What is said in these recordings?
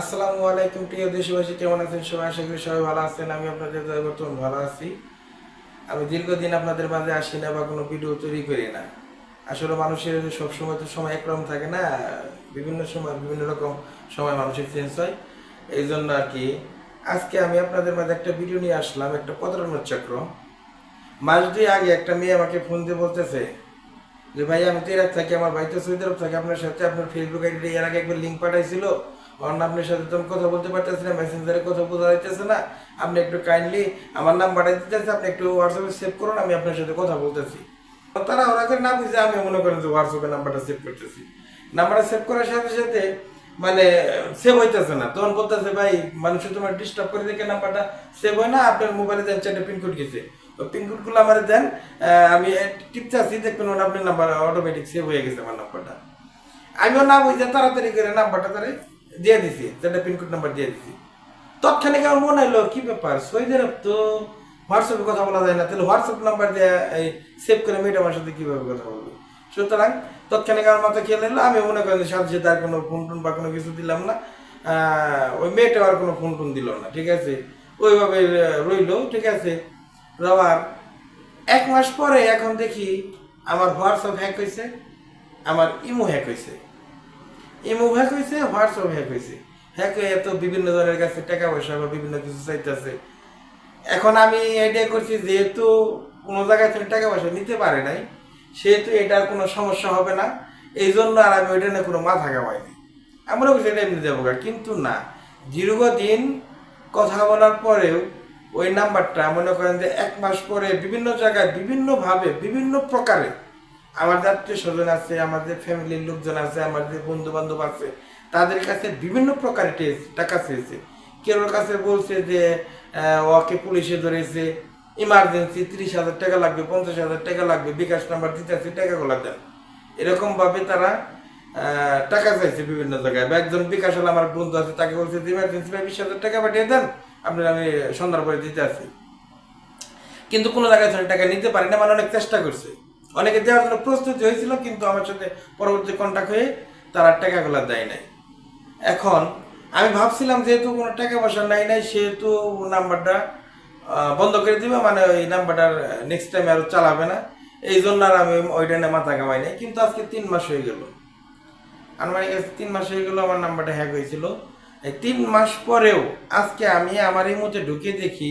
আসসালামু আলাইকুম, প্রিয় দেশবাসী, কেমন আছেন সবাই? আশা করি সবাই ভালো আছেন। আমি আপনাদের বর্তমান ভালো আছি। আমি দীর্ঘদিন আপনাদের মাঝে আসি না বা কোনো ভিডিও তৈরি করি না। আসলে মানুষের সব সময় তো সময় একরকম থাকে না। বিভিন্ন সময়, বিভিন্ন রকম সময় মানুষের চেঞ্জ হয়। এই জন্য আর কি, আজকে আমি আপনাদের মাঝে একটা ভিডিও নিয়ে আসলাম, একটা প্রতারণার চক্র। মাস দুই আগে একটা মেয়ে আমাকে ফোন দিয়ে বলতেছে যে ভাই আমি তো থাকি, আমার ভাই তো সৌদি আরব থাকে, আপনার সাথে আপনার ফেসবুক আইডি এর আগে একবার লিঙ্ক পাঠাইছিল। অন্য আপনার সাথে তো কথা বলতে পারতেছি না মেসেঞ্জারে কথা বোঝা যাইতেছে না। আপনি একটু কাইন্ডলি আমার নাম পাঠাই দিতেছে আপনি একটু হোয়াটসঅ্যাপে সেভ করুন, আমি আপনার সাথে কথা বলতেছি। তারা ওরা করে না বুঝে আমি মনে করেন যে হোয়াটসঅ্যাপে নাম্বারটা সেভ করতেছি। নাম্বারটা সেভ করার সাথে সাথে মানে সেভ হইতেছে না। তখন বলতেছে, ভাই মানুষের তোমার ডিস্টার্ব করে দেখে নাম্বারটা সেভ হয় না, আপনার মোবাইলে দেন চারটে পিনকোড গেছে। পিনকোডগুলো আমার দেন আমি টিপতে দেখবেন ওটা আপনার নাম্বার অটোমেটিক সেভ হয়ে গেছে আমার নাম্বারটা আমিও না বুঝে তাড়াতাড়ি করে নাম্বারটা তারে দিয়ে দিছি চারটে পিনকোড নাম্বার দিয়ে দিছি। তৎক্ষণিক আমার মনে হলো কি ব্যাপার? সৌদি আরব তো হোয়াটসঅ্যাপে কথা বলা যায় না, তাহলে হোয়াটসঅ্যাপ নাম্বার দিয়ে এই সেভ করে মেয়েটা আমার সাথে কীভাবে কথা বলব? সুতরাং তৎক্ষণিক আমার মাথায় খেয়াল নিল আমি মনে করি সাথে সাথে আর কোনো ফোন টোন বা কোনো কিছু দিলাম না। ওই মেয়েটা আর কোনো ফোন টোন দিল না, ঠিক আছে? ওইভাবে রইল, ঠিক আছে? রবার এক মাস পরে এখন দেখি আমার হোয়াটসঅ্যাপ হ্যাক হয়েছে আমার ইমো হ্যাক হয়েছে ইমো হ্যাক হয়েছে হোয়াটসঅ্যাপ হ্যাক হয়েছে হ্যাক হয়ে এত বিভিন্ন জনের কাছে টাকা পয়সা বা বিভিন্ন কিছু চাইতেছে। এখন আমি আইডিয়া করছি, যেহেতু কোনো জায়গায় থেকে টাকা পয়সা নিতে পারে নাই, সেহেতু এটার কোনো সমস্যা হবে না। এই জন্য আর আমি ওইটা নিয়ে কোনো মাথা কামাইনি আমরা করছি এটা এমনি দেবো। কিন্তু না। দীর্ঘদিন কথা বলার পরেও ওই নাম্বারটা মনে করেন যে এক মাস পরে বিভিন্ন জায়গায় বিভিন্নভাবে, বিভিন্ন প্রকারে আমাদের আত্মীয় স্বজন আছে, আমাদের ফ্যামিলির লোকজন আছে, আমাদের বন্ধু বান্ধব আছে, তাদের কাছে বিভিন্ন প্রকারে টেস্ট টাকা চেয়েছে। কেউ কাছে বলছে যে ওকে পুলিশে ধরেছে ইমার্জেন্সি তিরিশ হাজার টাকা লাগবে, পঞ্চাশ হাজার টাকা লাগবে, বিকাশ নাম্বার দিতে আছে টাকাগুলো দেন। এরকম ভাবে তারা টাকা চাইছে বিভিন্ন জায়গায়। বা একজন বিকাশ হলে আমার বন্ধু আছে, তাকে বলছে যে ইমার্জেন্সি ভাই, বিশ হাজার টাকা পাঠিয়ে দেন, আপনার আমি সন্ধ্যার পরে দিতে আছি কিন্তু কোনো জায়গায় টাকা নিতে পারি না মানে অনেক চেষ্টা করছে। অনেকে দেওয়ার জন্য প্রস্তুতি হয়েছিল, কিন্তু আমার সাথে পরবর্তী কন্ট্যাক্ট হয়ে তারা টাকাগুলো দেয় নাই। এখন আমি ভাবছিলাম যেহেতু কোনো টাকা পয়সা নাই নাই, সেহেতু নাম্বারটা বন্ধ করে দিবে মানে ওই নাম্বারটার নেক্সট টাইম আর চালাবে না। এই জন্য আর আমি ওইটা নিয়ে মাথা কামাই নাই, কিন্তু আজকে তিন মাস হয়ে গেল। আনুমানিক আজকে তিন মাস হয়ে গেল আমার নাম্বারটা হ্যাক হয়েছিল। এই তিন মাস পরেও আজকে আমি আমার এই মধ্যে ঢুকে দেখি,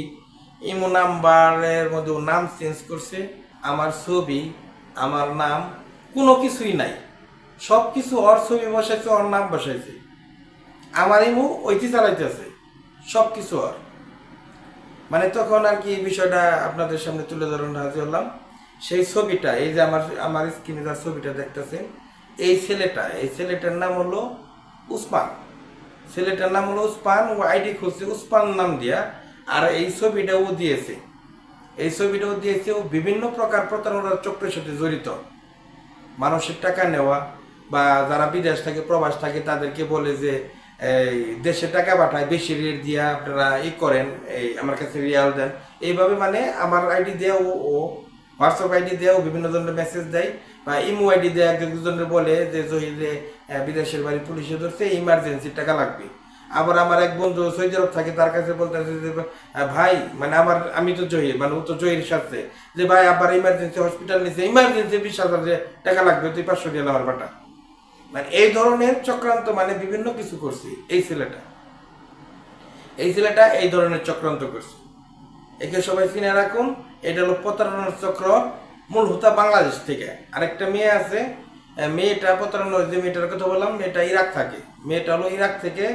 ইমো নাম্বারের মধ্যে নাম চেঞ্জ করছে, আমার ছবি আমার নাম কোনো কিছুই নাই। সব কিছু ওর ছবি বসাইছে, ওর নাম বসাইছে। আমার ইমো ওইটি চালাইতেছে, সব কিছু ওর। মানে তখন আর কি বিষয়টা আপনাদের সামনে তুলে ধরুন, হাজির হলাম। সেই ছবিটা, এই যে আমার আমার স্ক্রিনে যার ছবিটা দেখতেছেন, এই ছেলেটা, এই ছেলেটার নাম হলো উসমান। ছেলেটার নাম হলো উসমান, ও আইডি খুঁজছে উসমান নাম দিয়া, আর এই ছবিটা ও দিয়েছে। এই ছবিটা ও দিয়েছে ও বিভিন্ন প্রকার প্রতারণার চক্রের সাথে জড়িত। মানুষের টাকা নেওয়া বা যারা বিদেশ থাকে প্রবাস থাকে তাদেরকে বলে যে, এই দেশে টাকা পাঠায়, বেশি রেট দিয়ে আপনারা ই করেন, এই আমার কাছে রিয়াল দেন। এইভাবে মানে আমার আইডি দেয় ও হোয়াটসঅ্যাপ আইডি ও বিভিন্ন ধরনের মেসেজ দেয় বা ইমো আইডি দেয়। এক দুজনের বলে যে, জহিরে বিদেশের বাড়ি পুলিশে ধরছে ইমার্জেন্সি টাকা লাগবে। আবার আমার এক বন্ধু সৌদি আরব থাকে তার কাছে বলতেছে যে আহ, ভাই মানে আমার আমি তো জহির মানে ও তো জহির সাথে যে ভাই আবার ইমার্জেন্সি হসপিটাল নিছে ইমার্জেন্সি বিশ হাজার টাকা লাগবে তুই পাঁচশো দিয়ে আমার পাঠা মানে এই ধরনের চক্রান্ত মানে বিভিন্ন কিছু করছি এই ছেলেটা। এই ছেলেটা এই ধরনের চক্রান্ত করছে। একে সবাই চিনে রাখুন এটা হলো প্রতারণার চক্র মূল হুতা বাংলাদেশ থেকে। আরেকটা মেয়ে আছে মেয়েটা প্রতারণার যে মেয়েটার কথা বললাম, মেয়েটা ইরাক থাকে। মেয়েটা হলো ইরাক থেকে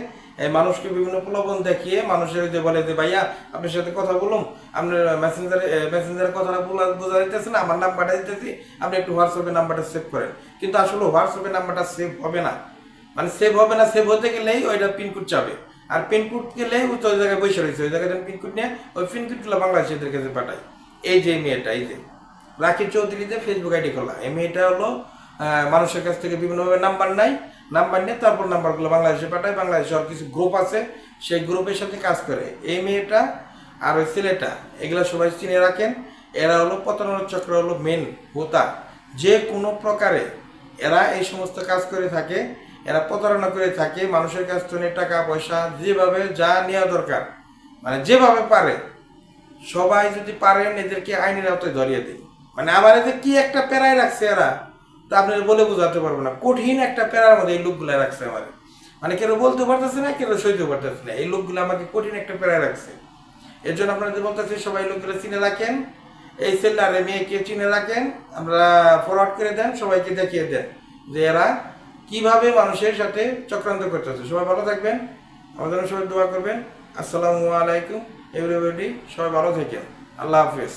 মানুষকে বিভিন্ন প্রলোভন দেখিয়ে মানুষের ওই যে বলে যে, ভাইয়া, আপনার সাথে কথা বলুন আপনার মেসেঞ্জারে মেসেঞ্জারের কথাটা বোঝা যাইতেছে না, আমার নাম্বারটা দিতেছি। আপনি একটু হোয়াটসঅ্যাপে নাম্বারটা সেভ করেন। কিন্তু আসলে হোয়াটসঅ্যাপে নাম্বারটা সেভ হবে না। মানে সেভ হবে না সেভ হতে গেলেই ওইটা পিনকোড চাবে। আর পিনকোড গেলেই ও তো ওই জায়গায় বসে রয়েছে। ওই জায়গায় পিনকোড নিয়ে ওই পিনকোডগুলো বাংলাদেশিদের কাছে পাঠায়। এই যে মেয়েটা, এই যে। রাখি চৌধুরীতে ফেসবুক আইডি খোলা। এই মেয়েটা হলো মানুষের কাছ থেকে বিভিন্নভাবে নাম্বার নাই, নাম্বার নিয়ে তারপর নাম্বারগুলো বাংলাদেশে পাঠায়, বাংলাদেশে আর কিছু গ্রুপ আছে, সেই গ্রুপের সাথে কাজ করে। এই মেয়েটা আর ওই ছেলেটা, এগুলো সবাই চিনে রাখেন, এরা হলো পতনের চক্র হলো মেন হোতা। যে কোনো প্রকারে এরা এই সমস্ত কাজ করে থাকে, এরা প্রতারণা করে থাকে, মানুষের কাছ থেকে টাকা, পয়সা, যেভাবে যা নেওয়া দরকার মানে যেভাবে পারে, সবাই যদি পারেন এদেরকে আইনের আওতায় ধরিয়ে দিন মানে আমার এদের কি একটা প্যারায় রাখছে এরা? তা বলে বোঝাতে পারব না। কঠিন একটা প্যারার মধ্যে এই লোকগুলো রাখছে আমার। মানে কেউ বলতে পারতেছে না, কেউ সইতে পারতেছে না। এই লোকগুলো আমাকে কঠিন একটা প্যারা রাখছে। এর জন্য আপনাদের বলতেছি, সবাই লোকগুলো চিনে রাখেন, এই ছেলে আর মেয়েকে চিনে রাখেন, আমরা ফরওয়ার্ড করে দেন, সবাইকে দেখিয়ে দেন যে এরা কীভাবে মানুষের সাথে চক্রান্ত করতেছে। সবাই ভালো থাকবেন আমাদের সবাই দোয়া করবেন। আসসালামু আলাইকুম এভরিবডি সবাই ভালো থাকেন। আল্লাহ হাফিজ।